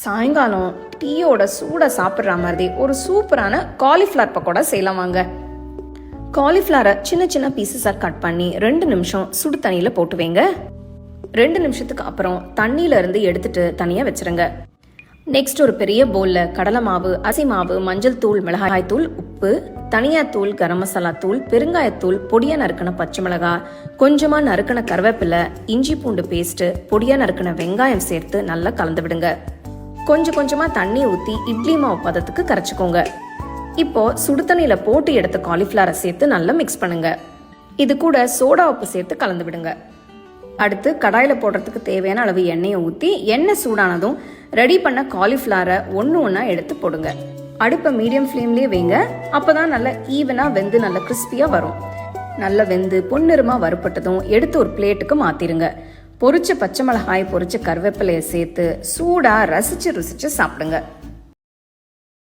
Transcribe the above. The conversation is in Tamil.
சாயங்காலம் டீயோட சூடாக சாப்பிட்ற மாதிரி ஒரு சூப்பரான காலிஃப்ளவர் பக்கோடா செய்யலாம் வாங்க. காலிஃப்ளவரை சின்ன சின்ன பீசஸாக கட் பண்ணி ரெண்டு நிமிஷம் சுடு தண்ணியில் போட்டு வைங்க ரெண்டு நிமிஷத்துக்கு அப்புறம் தண்ணியில இருந்து எடுத்துட்டு தனியாக வச்சிருங்க. நெக்ஸ்ட் ஒரு பெரிய பவுலில் கடலை மாவு அரிசி மாவு மஞ்சள் தூள் மிளகாய் தூள் உப்பு தனியாத்தூள் கரம் மசாலா தூள் பெருங்காயத்தூள் பொடியா நறுக்கின பச்சை மிளகாய் கொஞ்சமா நறுக்கின கருவேப்பிலை இஞ்சி பூண்டு பேஸ்ட் பொடியா நறுக்கின வெங்காயம் சேர்த்து நல்லா கலந்து விடுங்க. கொஞ்சம் கொஞ்சமாக தண்ணி ஊற்றி இட்லி மாவு பதத்துக்கு கரைச்சிக்கோங்க. இப்போ சுடுதண்ணியில் போட்டு எடுத்த காலிஃப்ளவரை சேர்த்து நல்லா மிக்ஸ் பண்ணுங்க. இது கூட சோடா உப்பு சேர்த்து கலந்து விடுங்க. அடுத்து கடாயில் போடுறதுக்கு தேவையான அளவு எண்ணெயை ஊற்றி எண்ணெய் சூடானதும் ரெடி பண்ண காலிஃப்ளவரை ஒன்று ஒன்றா எடுத்து போடுங்க. அடுப்பை மீடியம் ஃப்ளேம்லேயே வைங்க. அப்போ தான் நல்லா ஈவனாக வெந்து நல்லா கிறிஸ்பியாக வரும். நல்லா வெந்து பொன்னிறமாக வறுப்பட்டதும் எடுத்து ஒரு பிளேட்டுக்கு மாற்றிடுங்க பொரிச்ச பச்சை மிளகாய் பொரிச்ச கருவேப்பிலையை சேர்த்து சூடாக ரசிச்சு ருசிச்சு சாப்பிடுங்க.